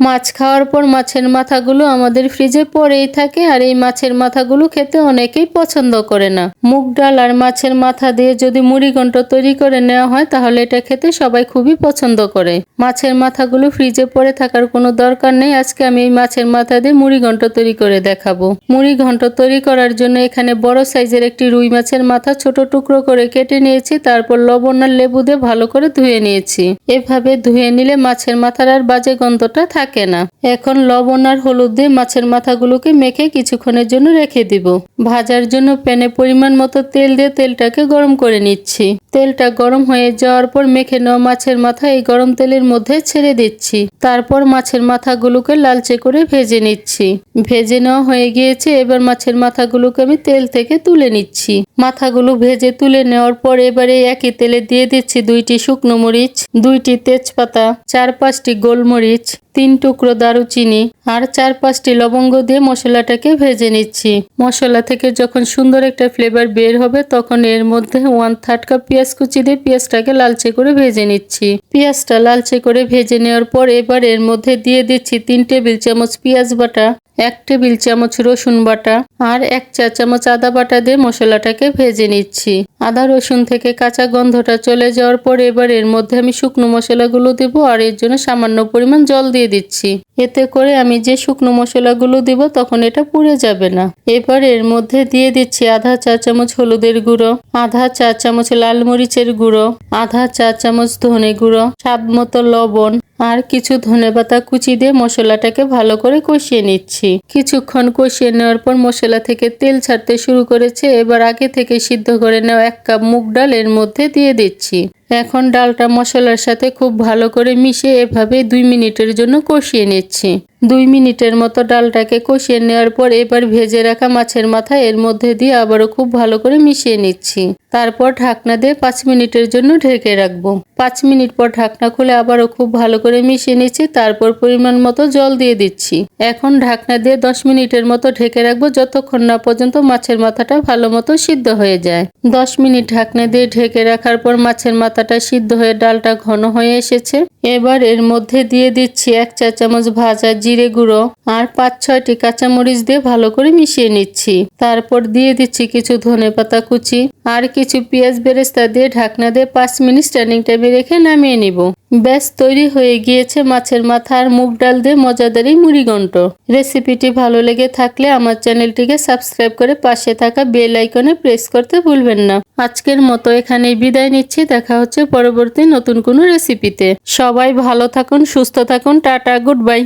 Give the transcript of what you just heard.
মাছ খাওয়ার পর মাছের মাথাগুলো আমাদের ফ্রিজে পড়েই থাকে আর এই মাছের মাথাগুলো খেতে অনেকেই পছন্দ করে না। মুগ ডাল আর মাছের মাথা দিয়ে যদি মুড়ি ঘন্ট তৈরি করে নেওয়া হয়, তাহলে এটা খেতে সবাই খুবই পছন্দ করে। মাছের মাথাগুলো ফ্রিজে পড়ে থাকার কোনো দরকার নেই। আজকে আমি এই মাছের মাথা দিয়ে মুড়ি ঘন্ট তৈরি করে দেখাবো। মুড়ি ঘন্ট তৈরি করার জন্য এখানে বড় সাইজের একটি রুই মাছের মাথা ছোট টুকরো করে কেটে নিয়েছি, তারপর লবণ আর লেবু দিয়ে ভালো করে ধুয়ে নিয়েছি। এভাবে ধুয়ে নিলে মাছের মাথার আর বাজে গন্ধটা থাকে না। এখন লবণ আর হলুদ দিয়ে মাছের মাথাগুলোকে মেখে কিছুক্ষণের জন্য রেখে দিব। ভাজার জন্য প্যানে পরিমাণ মতো তেল দিয়ে তেলটাকে গরম করে নিচ্ছি। তেলটা গরম হয়ে যাওয়ার পর মেখে নেওয়া মাছের মাথা এই গরম তেলের মধ্যে ছেড়ে দিচ্ছি। তারপর মাছের মাথাগুলোকে লালচে করে ভেজে নিচ্ছি। ভেজে নেওয়া হয়ে গিয়েছে, এবার মাছের মাথাগুলোকে আমি তেল থেকে তুলে নিচ্ছি। মাথাগুলো ভেজে তুলে নেওয়ার পর এবারে একই তেলে দিয়ে দিচ্ছি দুইটি শুকনো মরিচ, দুইটি তেজপাতা, চার পাঁচটি গোলমরিচ তিন টুকরো দারুচিনি আর চার পাঁচটি লবঙ্গ দিয়ে মশলাটাকে ভেজে নিচ্ছি। মশলা থেকে যখন সুন্দর একটা ফ্লেভার বের হবে, তখন এর মধ্যে ওয়ান থার্ড কাপ পেঁয়াজ কুচি দিয়ে পেঁয়াজটাকে লালচে করে ভেজে নিচ্ছি। পেঁয়াজটা লালচে করে ভেজে নেওয়ার পর এবার এর মধ্যে দিয়ে দিচ্ছি তিন টেবিল চামচ পেঁয়াজ বাটা, এক টেবিল চামচ রসুন বাটা আর এক চা চামচ আদা বাটা দিয়ে মশলাটাকে ভেজে নিচ্ছি। আদা, রসুন থেকে কাঁচা গন্ধটা চলে যাওয়ার পর এবার এর মধ্যে আমি শুকনো মশলাগুলো দেব আর এর জন্য সামান্য পরিমাণ জল দিয়ে দিচ্ছি। এতে করে আমি যে শুকনো মশলাগুলো দিব তখন এটা পুড়ে যাবে না। এবার এর মধ্যে দিয়ে দিচ্ছি আধা চা চামচ হলুদের গুঁড়ো, আধা চা চামচ লাল মরিচের গুঁড়ো, আধা চা চামচ ধনে গুঁড়ো, স্বাদ মতো লবণ আর কিছু ধনেপাতা কুচি দিয়ে মশলাটাকে ভালো করে কষিয়ে নিচ্ছি। কিছুক্ষণ কষিয়ে নেওয়ার পর মশলা থেকে তেল ছাড়তে শুরু করেছে। এবার আগে থেকে সিদ্ধ করে নেওয়া এক কাপ মুগ ডাল এর মধ্যে দিয়ে দিচ্ছি। এখন ডালটা মশলার সাথে খুব ভালো করে মিশিয়ে এভাবে দুই মিনিটের জন্য কষিয়ে নিচ্ছি। দুই মিনিটের মতো ডালটাকে কষিয়ে নেওয়ার পর এবার ভেজে রাখা মাছের মাথা এর মধ্যে দিয়ে আবারও খুব ভালো করে মিশিয়ে নিচ্ছি। তারপর ঢাকনা দিয়ে পাঁচ মিনিটের জন্য ঢেকে রাখব। পাঁচ মিনিট পর ঢাকনা খুলে আবারও খুব ভালো করে মিশিয়ে নিচ্ছি, তারপর পরিমাণ মতো জল দিয়ে দিচ্ছি। এখন ঢাকনা দিয়ে দশ মিনিটের মতো ঢেকে রাখব যতক্ষণ না পর্যন্ত মাছের মাথাটা ভালো মতো সিদ্ধ হয়ে যায়। দশ মিনিট ঢাকনা দিয়ে ঢেকে রাখার পর মাছের মাথাটা সিদ্ধ হয়ে ডালটা ঘন হয়ে এসেছে। এবার এর মধ্যে দিয়ে দিচ্ছি এক চা চামচ ভাজা জিরে গুঁড়ো আর পাঁচ ছয়টি কাঁচামরিচ দিয়ে ভালো করে মিশিয়ে নিচ্ছি। তারপর দিয়ে দিচ্ছি কিছু ধনে পাতা কুচি আর কিছু পেঁয়াজ বেরেস্তা দিয়ে ঢাকনা দিয়ে পাঁচ মিনিট স্ট্যান্ডিং টাইমে রেখে নামিয়ে নিব। ব্যাস, তৈরি হয়ে গিয়েছে মাছের মাথা আর মুগ ডাল দিয়ে মজাদারি মুড়িঘণ্ট রেসিপিটি ভালো লেগে থাকলে আমার চ্যানেলটিকে সাবস্ক্রাইব করে পাশে থাকা বেল আইকনে প্রেস করতে ভুলবেন না। আজকের মতো এখানেই বিদায় নিচ্ছি। দেখা হচ্ছে পরবর্তী নতুন কোনো রেসিপিতে। সবাই ভালো থাকুন, সুস্থ থাকুন, টাটা, গুড বাই।